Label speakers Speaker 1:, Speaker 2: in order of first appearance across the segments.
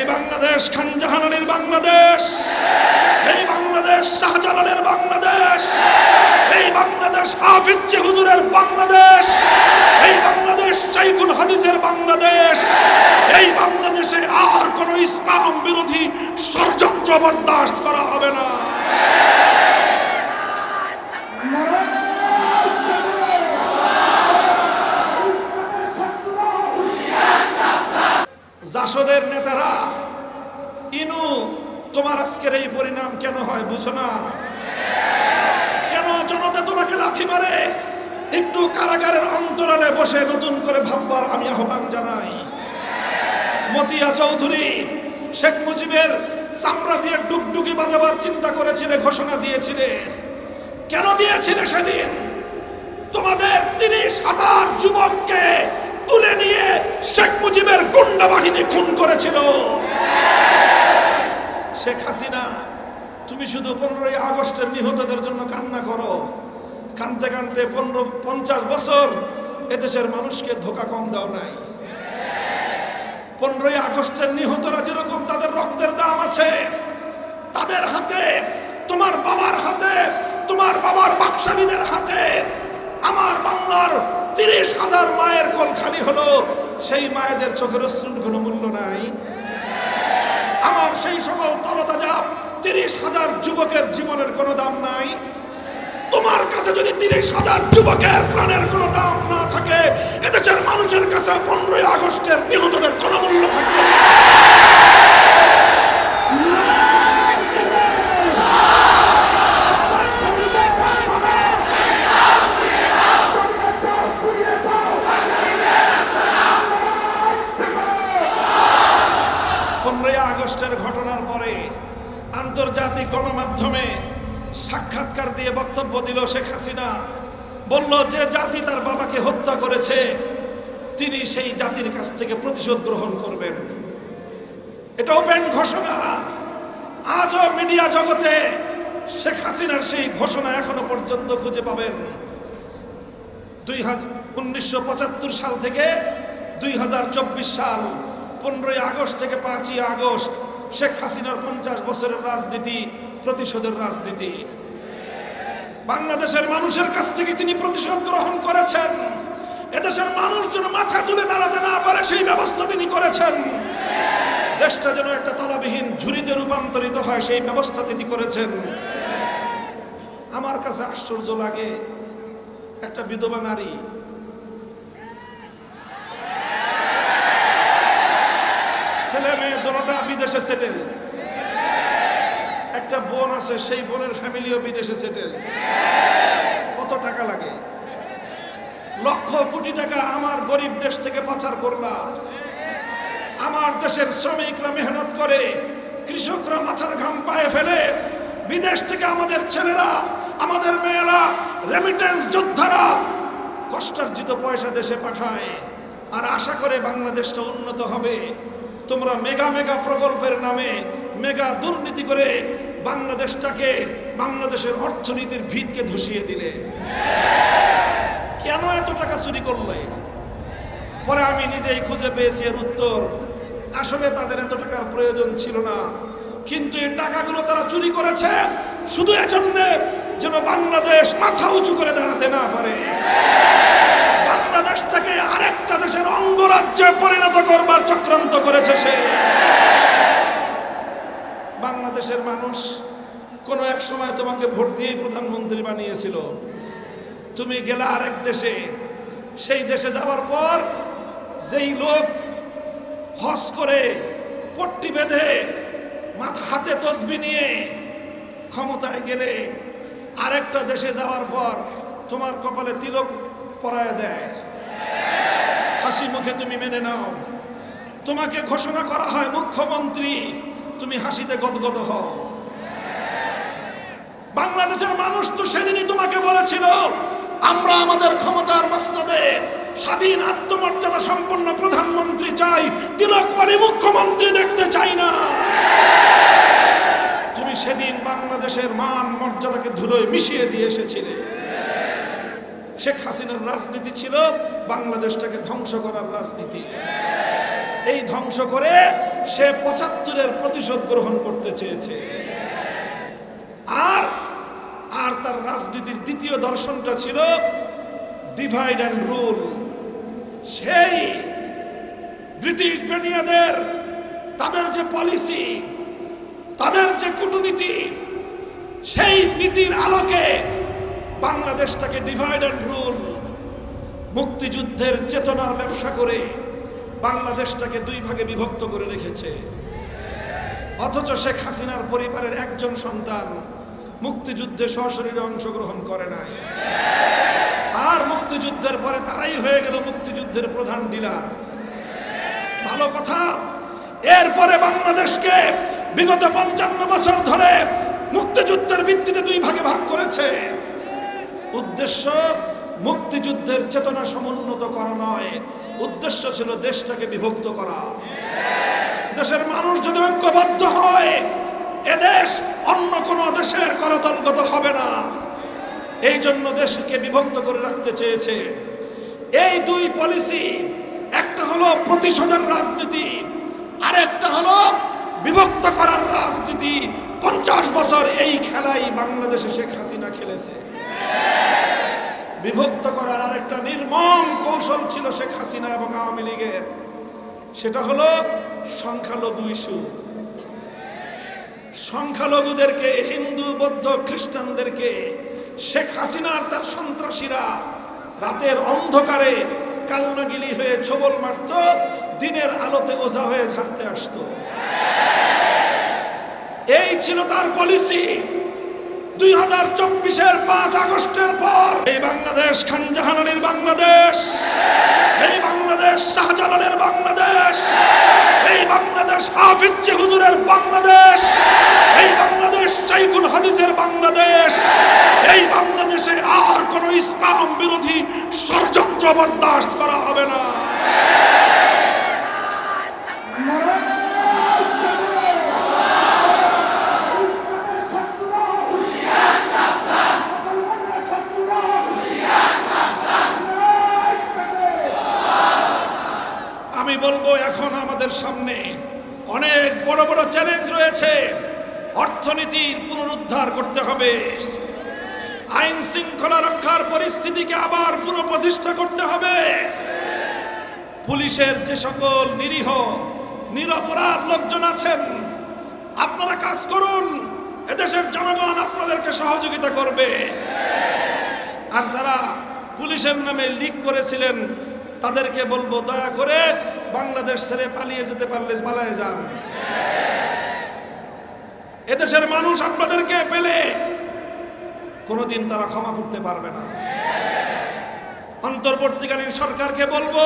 Speaker 1: এই বাংলাদেশ খানজাহানের বাংলাদেশ। এই বাংলাদেশ, শাহজালালের বাংলাদেশ। এই বাংলাদেশ, হাফিজ হুজুরের বাংলাদেশ। এই বাংলাদেশ শাইকুল হাদিসের বাংলাদেশ। এই বাংলাদেশে আর কোন ইসলাম বিরোধী ষড়যন্ত্র বরদাস্ত করা হবে না। জাসদের নেতারা, ইনু, তোমার আজকের এই পরিণাম কেন হয় বুঝো না? কেন জনতা তোমাকে লাথি মারে? একটু কারাগারের অন্তরালে বসে নতুন করে ভাববার আমি আহ্বান জানাই। মতিয়া চৌধুরী, শেখ মুজিবের চামড়া দিয়ে ডুগডুগি বাজাবার চিন্তা করেছিলে, ঘোষণা দিয়েছিলে। কেন দিয়েছিলে সেদিন? তোমাদের তিরিশ হাজার যুবককে তুলে নিয়ে শেখ মুজিবের গুন্ডা বাহিনী খুন করেছিল। শেখ হাসিনা, তুমি শুধু পনেরোই আগস্টের নিহতদের জন্য কান্না করো। কানতে কানতে পনেরো, পঞ্চাশ বছর এদেশের মানুষকে ধোকা কম দাও নাই। পনেরোই আগস্টের নিহতরা যেরকম তাদের রক্তের দাম আছে, তাদের হাতে, তোমার বাবার হাতে, তোমার বাবার বাকশালীদের হাতে, আমার বাংলার তিরিশ হাজার মায়ের কোল খালি হলো, সেই মায়েদের চোখের অশ্রুর কোনো মূল্য নাই। আমার সেই সকল তরতাজা তিরিশ হাজার যুবকের জীবনের কোনো দাম নাই। তোমার কাছে যদি তিরিশ হাজার যুবকের প্রাণের কোনো দাম না থাকে, এদেশের মানুষের কাছে পনেরোই আগস্টের নিহতদের কোনো মূল্য থাকবে না। পনেরোই আগস্টের ঘটনার পরে আন্তর্জাতিক গণমাধ্যমে সাক্ষাৎকার দিয়ে বক্তব্য দিল শেখ হাসিনা বলল যে জাতি তার বাবাকে হত্যা করেছে তিনি সেই জাতির কাছ থেকে প্রতিশোধ গ্রহণ করবেন। এটা ওপেন ঘোষণা। আজও মিডিয়া জগতে শেখ হাসিনার সেই ঘোষণা এখনও পর্যন্ত খুঁজে পাবেন। দুই পঁচাত্তর সাল থেকে দুই হাজার চব্বিশ সাল, পনেরোই আগস্ট থেকে পাঁচই আগস্ট শেখ হাসিনার পঞ্চাশ বছরের রাজনীতি, প্রতিশোধের রাজনীতি। বাংলাদেশের মানুষের কাছ থেকে তিনি প্রতিশোধ গ্রহণ করেছেন। এদেশের মানুষ যেন মাথা তুলে দাঁড়াতে না পারে, সেই ব্যবস্থা তিনি করেছেন। দেশটা যেন একটা তলাবিহীন ঝুড়িতে রূপান্তরিত হয়, সেই ব্যবস্থা তিনি করেছেন। আমার কাছে আশ্চর্য লাগে, একটা বিধবা নারী ছেলে মেয়ে দোনোটা বিদেশে সেটেল। একটা বোন আছে, সেই বোনের ফ্যামিলিও বিদেশে সেটেল কত টাকা লাগে লক্ষ কোটি টাকা আমার গরিব দেশ থেকে পাচার করলা। আমার দেশের শ্রমিকরা মেহনত করে, কৃষকরা মাথার ঘাম পায়ে ফেলে, বিদেশ থেকে আমাদের ছেলেরা, আমাদের মেয়েরা রেমিটেন্স যোদ্ধারা কষ্টার্জিত পয়সা দেশে পাঠায়। আর আশা করে বাংলাদেশটা উন্নত হবে। তোমরা মেগা মেগা প্রকল্পের নামে মেগা দুর্নীতি করে বাংলাদেশটাকে, বাংলাদেশের অর্থনীতির ভিতকে ধসিয়ে দিলে। কেন এত টাকা চুরি করলে? পরে আমি নিজেই খুঁজে পেয়েছি এর উত্তর। আসলে তাদের এত টাকার প্রয়োজন ছিল না। কিন্তু এই টাকাগুলো তারা চুরি করেছে শুধু এজন্য যেন বাংলাদেশ মাথা উঁচু করে দাঁড়াতে না পারে। বাংলাদেশটাকে আরেকটা দেশের অঙ্গরাজ্যে পরিণত করবার চক্রান্ত করেছে সে। বাংলাদেশের মানুষ কোনো এক সময় তোমাকে ভোট দিয়েই প্রধানমন্ত্রী বানিয়েছিল। তুমি গেলে আরেক দেশে। সেই দেশে যাওয়ার পর যেই লোক হস করে পট্টি বেঁধে মাথা হাতে তসবি নিয়ে ক্ষমতায় গেলে আরেকটা দেশে যাওয়ার পর তোমার কপালে তিলক পরায় দেয়। হাসি মুখে তুমি মেনে নাও। তোমাকে ঘোষণা করা হয়, মুখ্যমন্ত্রী, তুমি হাসিতে গদগদ হও। বাংলাদেশের মানুষ তো সেদিনই তোমাকে বলেছিল আমরা আমাদের ক্ষমতার মসনদে স্বাধীন আত্মমর্যাদা সম্পন্ন প্রধানমন্ত্রী চাই তিলকবাড়ি মুখ্যমন্ত্রী দেখতে চাই না। তুমি সেদিন বাংলাদেশের মান মর্যাদাকে ধুলোয় মিশিয়ে দিয়ে এসেছিলে। শেখ হাসিনার রাজনীতি ছিল বাংলাদেশটাকে ধ্বংস করার রাজনীতি। এই ধ্বংস করে সে পঁচাত্তরের প্রতিশোধ গ্রহণ করতে চেয়েছে আর আর তার রাজনীতির দ্বিতীয় দর্শনটা ছিল ডিভাইড অ্যান্ড রুল সেই ব্রিটিশ বেনিয়াদের, তাদের যে পলিসি তাদের যে কূটনীতি, সেই নীতির আলোকে বাংলাদেশটাকে ডিভাইড অ্যান্ড রুল মুক্তিযুদ্ধের চেতনার ব্যবসা করে বাংলাদেশটাকে দুই ভাগে বিভক্ত করে রেখেছে। অথচ শেখ হাসিনার পরিবারের একজন সন্তান মুক্তিযুদ্ধে সশরীরে অংশগ্রহণ করে নাই। আর মুক্তিযুদ্ধের পরে তারাই হয়ে গেল মুক্তিযুদ্ধের প্রধান ডিলার। ভালো কথা, এরপরে বাংলাদেশকে বিগত পঞ্চান্ন বছর ধরে মুক্তিযুদ্ধের ভিত্তিতে দুই ভাগে ভাগ করেছে। উদ্দেশ্য, মুক্তিযুদ্ধের চেতনা সমুন্নত করা নয়। উদ্দেশ্য ছিল দেশটাকে বিভক্ত করা। দেশের মানুষ যদি ঐক্যবদ্ধ হয় এদেশ অন্য কোনো দেশের করতলগত হবে না। এই জন্য দেশকে বিভক্ত করে রাখতে চেয়েছে। এই দুই পলিসি একটা হলো প্রতিশোধের রাজনীতি, আরেকটা হলো বিভক্ত করার রাজনীতি। পঞ্চাশ বছর এই খেলাই বাংলাদেশে শেখ হাসিনা খেলেছে। বিভক্ত করার আরেকটা নির্মম কৌশল ছিল শেখ হাসিনা এবং আওয়ামী লীগের। সেটা হলো সংখ্যালঘু ইস্যু। সংখ্যালঘুদেরকে, হিন্দু, বৌদ্ধ, খ্রিস্টানদেরকে, শেখ হাসিনা আর তার সন্ত্রাসীরা রাতের অন্ধকারে কালনাগিলি হয়ে ছবল মারত, দিনের আলোতে ওঝা হয়ে ঝাড়তে আসত। এই ছিল তার পলিসি দুই হাজার চব্বিশের পাঁচ আগস্টের পর এই বাংলাদেশ খান জাহানের বাংলাদেশ। এই বাংলাদেশ শাহজালালের বাংলাদেশ। এই বাংলাদেশ হাফিজ হুজুরের বাংলাদেশ। এই বাংলাদেশ শাইকুল হাদিসের বাংলাদেশ। এই বাংলাদেশে আর কোন ইসলাম বিরোধী ষড়যন্ত্র বরদাস্ত করা হবে না আমি বলব এখন আমাদের সামনে অনেক বড় বড় চ্যালেঞ্জ রয়েছে অর্থনীতির পুনরুদ্ধার করতে হবে। আইন শৃঙ্খলা রক্ষার পরিস্থিতিকে আবার পুনঃপ্রতিষ্ঠা করতে হবে। পুলিশের যে সকল নিরীহ, নিরপরাধ লোকজন আছেন, আপনারা কাজ করুন, এদেশের জনগণ আপনাদেরকে সহযোগিতা করবে। আর যারা পুলিশের নামে লিক করেছিলেন, তাদেরকে বলব, দয়া করে বাংলাদেশ ছেড়ে পালিয়ে যেতে পারলে পালায় যান। এদেশের মানুষ আপনাদেরকে পেলে কোনোদিন তারা ক্ষমা করতে পারবে না। অন্তর্বর্তীকালীন সরকারকে বলব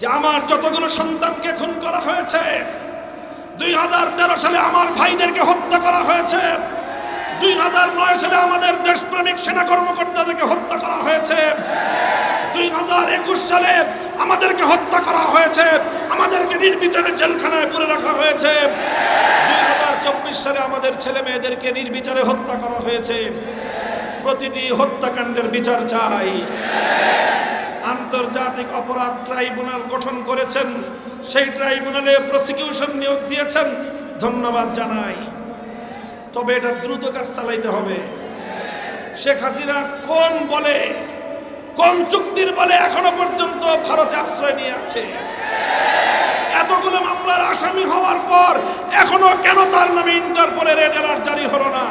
Speaker 1: যে আমার যতগুলো সন্তানকে খুন করা হয়েছে, দুই হাজার তেরো সালে আমার ভাইদেরকে হত্যা করা হয়েছে, দুই হাজার নয় সালে আমাদের দেশপ্রেমিক সেনা কর্মকর্তাদেরকে হত্যা করা হয়েছে, দুই হাজার একুশ সালে আমাদেরকে হত্যা করা হয়েছে। আমাদেরকে নির্বিচারে জেলখানায় পুরে রাখা হয়েছে। দুই হাজার চব্বিশ সালে আমাদের ছেলে মেয়েদেরকে নির্বিচারে হত্যা করা হয়েছে। প্রতিটি হত্যাকাণ্ডের বিচার চাই। আন্তর্জাতিক অপরাধ ট্রাইব্যুনাল গঠন করেছেন। সেই ট্রাইব্যুনালে প্রসিকিউশন নিয়োগ দিয়েছেন। ধন্যবাদ জানাই। তবে এটা দ্রুত কাজ চালাইতে হবে। শেখ হাসিনা কোন বলে কোন চুক্তির বলে এখনও পর্যন্ত ভারতে আশ্রয় নিয়ে আছে। এতগুলো মামলার আসামি হওয়ার পর এখনও কেন তার নামে ইন্টারপোলে রেড অ্যালার্ট জারি হলো না?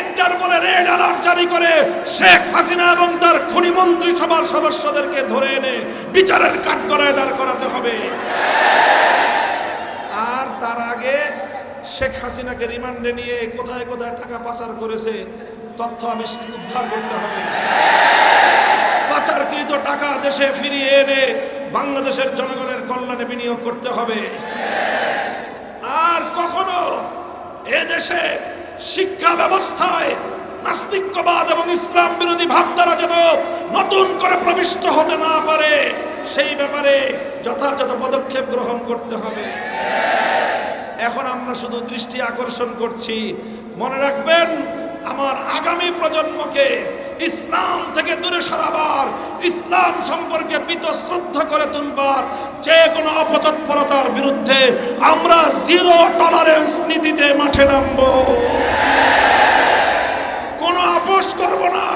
Speaker 1: ইন্টারপোলে রেড অ্যালার্ট জারি করে শেখ হাসিনা এবং তার খনি মন্ত্রী সভার সদস্যদেরকে ধরে এনে বিচারের কাঠগড়ায় দাঁড় করাতে হবে। আর তার আগে শেখ হাসিনাকে রিমান্ডে নিয়ে কোথায় কোথায় টাকা পাচার করেছে, তথ্য আমি উদ্ধার করতে হবে। পাচারকৃত টাকা দেশে ফিরিয়ে এনে বাংলাদেশের জনগণের কল্যাণে বিনিয়োগ করতে হবে। আর কখনো এ দেশে শিক্ষা ব্যবস্থায় নাস্তিক্যবাদ এবং ইসলাম বিরোধী ভাবধারা যেন নতুন করে প্রবিষ্ট হতে না পারে, সেই ব্যাপারে যথাযথ পদক্ষেপ গ্রহণ করতে হবে। এখন আমরা শুধু দৃষ্টি আকর্ষণ করছি। মনে রাখবেন, আমার আগামী প্রজন্মকে ইসলাম থেকে দূরে সরাবার, ইসলাম সম্পর্কে শ্রদ্ধা করে তুলবার যে কোনো অপতৎপরতার বিরুদ্ধে আমরা জিরো টলারেন্স নীতিতে মাঠে নামবো। কোনো আপোষ করব না।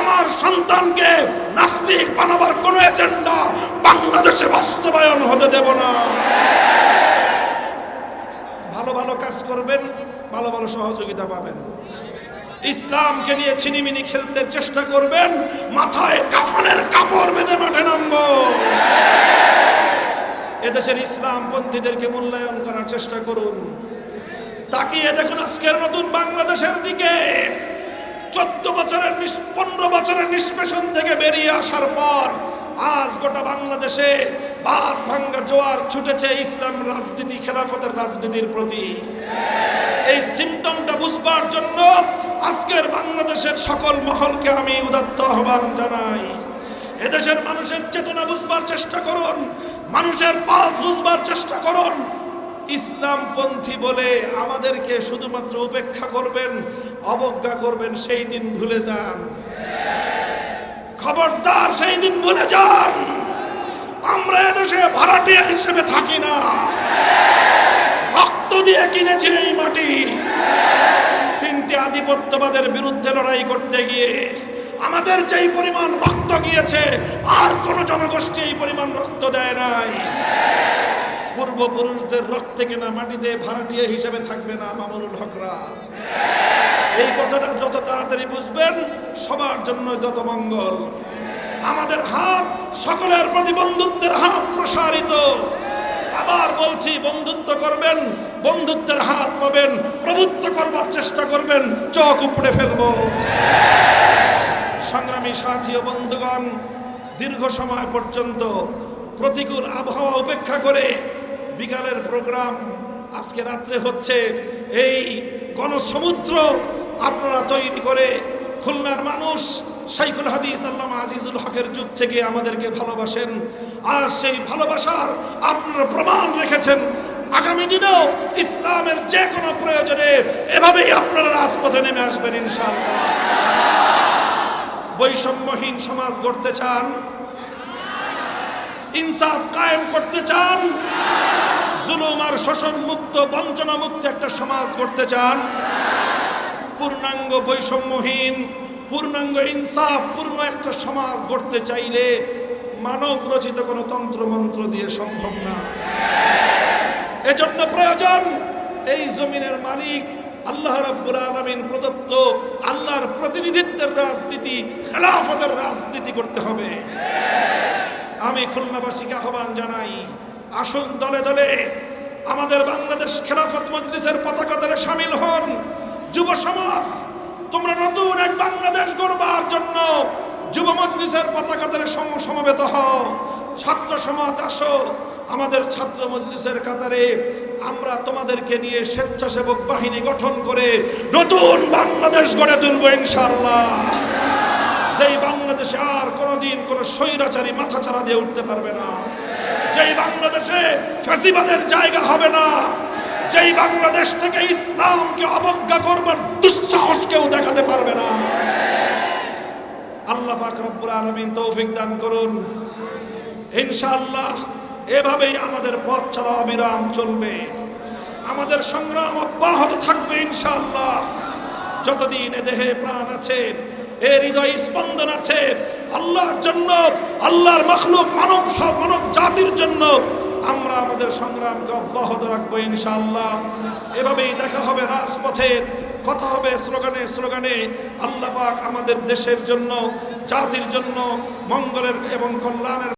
Speaker 1: আমার সন্তানকে নাস্তিক বানাবার কোনো এজেন্ডা বাংলাদেশে বাস্তবায়ন হতে দেব না। ভালো ভালো কাজ করবেন, ভালো ভালো সহযোগিতা পাবেন। ইসলামকে নিয়ে ছিনিমিনি খেলতে চেষ্টা করবেন, মাথায় কাফনের কাপড় বেঁধে মাঠে নামব। এদেশের ইসলাম পন্থীদেরকে মূল্যায়ন করার চেষ্টা করুন। তাকিয়ে দেখুন আজকের নতুন বাংলাদেশের দিকে। চোদ্দ বছরের পনেরো বছরের নিষ্পেষণ থেকে বেরিয়ে আসার পর আজ গোটা বাংলাদেশে বাদ ভাঙ্গা জোয়ার ছুটেছে ইসলাম রাজনীতি, খেলাফতের রাজনীতির প্রতি। এই সিমটমটা বুঝবার জন্য আজকের বাংলাদেশের সকল মহলকে আমি উদাত্ত আহ্বান জানাই। এদেশের মানুষের চেতনা বুঝবার চেষ্টা করুন, মানুষের পাস বুঝবার চেষ্টা করুন। ইসলামপন্থী বলে আমাদেরকে শুধুমাত্র উপেক্ষা করবেন, অবজ্ঞা করবেন, সেই দিন ভুলে যান। খবরদার সেই দিন ভুলে যান। আমরা এদেশে ভাড়াটিয়া হিসেবে থাকি না। রক্ত দিয়ে কিনেছি এই মাটি। তিনটি আধিপত্যবাদের বিরুদ্ধে লড়াই করতে গিয়ে আমাদের যেই পরিমাণ রক্ত গিয়েছে, আর কোন জনগোষ্ঠী এই পরিমাণ রক্ত দেয় নাই। পূর্বপুরুষদের রক্তে কেনা মাটিতে ভাড়াটিয়া হিসেবে থাকবে না মামুনুল হকরা। এই কথাটা যত তাড়াতাড়ি বুঝবেন, সবার জন্য যত মঙ্গল। আমাদের হাত সকলের প্রতি বন্ধুত্বের হাত প্রসারিত। আবার বলছি, বন্ধুত্ব করবেন, বন্ধুত্বের হাত পাবেন, প্রভুত্ব করবার চেষ্টা করবেন, চোখ উপড়ে ফেলব। সংগ্রামী সাথী ও বন্ধুগণ, দীর্ঘ সময় পর্যন্ত প্রতিকূল আবহাওয়া উপেক্ষা করে বিকালের প্রোগ্রাম আজকে রাত্রে হচ্ছে, এই গণসমুদ্র আপনারা তৈরি করে খুলনার মানুষ সাইকুল হাদিস আল্লামা আজিজুল হকের যুগ থেকে আমাদেরকে ভালোবাসেন। আর সেই ভালোবাসার আপনারা প্রমাণ রেখেছেন। আগামী দিনেও ইসলামের যে কোনো প্রয়োজনে এভাবেই আপনারা রাজপথে নেমে আসবেন ইনশাআল্লাহ। বৈষম্যহীন সমাজ গড়তে চান। ইনসাফ কায়েম করতে চান। জুলুম আর শোষণ মুক্ত বঞ্চনা মুক্ত একটা সমাজ গড়তে চান। পূর্ণাঙ্গ বৈষম্যহীন, পূর্ণাঙ্গ ইনসাফ, পূর্ণ একটা সমাজ গড়তে চাইলে মানব রচিত কোনো তন্ত্রমন্ত্র দিয়ে সম্ভব না। এজন্য প্রয়োজন এই জমিনের মালিক, আল্লাহ রাব্বুল আলামিন প্রদত্ত আল্লাহর প্রতিনিধিত্বের রাজনীতি, খেলাফতের রাজনীতি করতে হবে। আমি খুলনাবাসীকে আহ্বান জানাই, আসুন দলে দলে আমাদের বাংলাদেশ খেলাফত মজলিসের পতাকা দলে সামিল হন। যুব সমাজ, তোমরা নতুন এক বাংলাদেশ গড়বার জন্য যুব মজলিসের পতাকা সম- সমবেত হও। ছাত্র সমাজ, আসো আমাদের ছাত্র মজলিসের কাতারে। আমরা তোমাদেরকে নিয়ে স্বেচ্ছাসেবক বাহিনী গঠন করে নতুন বাংলাদেশ গড়ে তুলবো ইনশাল্লাহ যেই বাংলাদেশে আর কোনোদিন কোনো স্বৈরাচারী মাথাচাড়া দিয়ে উঠতে পারবে না। যেই বাংলাদেশে ফ্যাসিবাদের জায়গা হবে না। যেই বাংলাদেশ থেকে ইসলামকে অবজ্ঞা করবার দুঃসাহস কেউ দেখাতে পারবে না। আল্লাহ পাক রব্বুল আলামিন তৌফিক দান করুন। ইনশাআল্লাহ এভাবেই আমাদের পথ চলা অবিরাম চলবে। আমাদের সংগ্রাম অব্যাহত থাকবে ইনশাআল্লাহ। যতদিন এ দেহে প্রাণ আছে, এ হৃদয় স্পন্দন আছে, আল্লাহর জন্য, আল্লাহর মখলুক মানব সব মানব জাতির জন্য আমরা আমাদের সংগ্রামকে অব্যাহত রাখব ইনশাআল্লাহ। এভাবেই দেখা হবে রাজপথের কথা হবে স্লোগানে স্লোগানে। আল্লাহ পাক আমাদের দেশের জন্য, জাতির জন্য, মঙ্গলের এবং কল্যাণের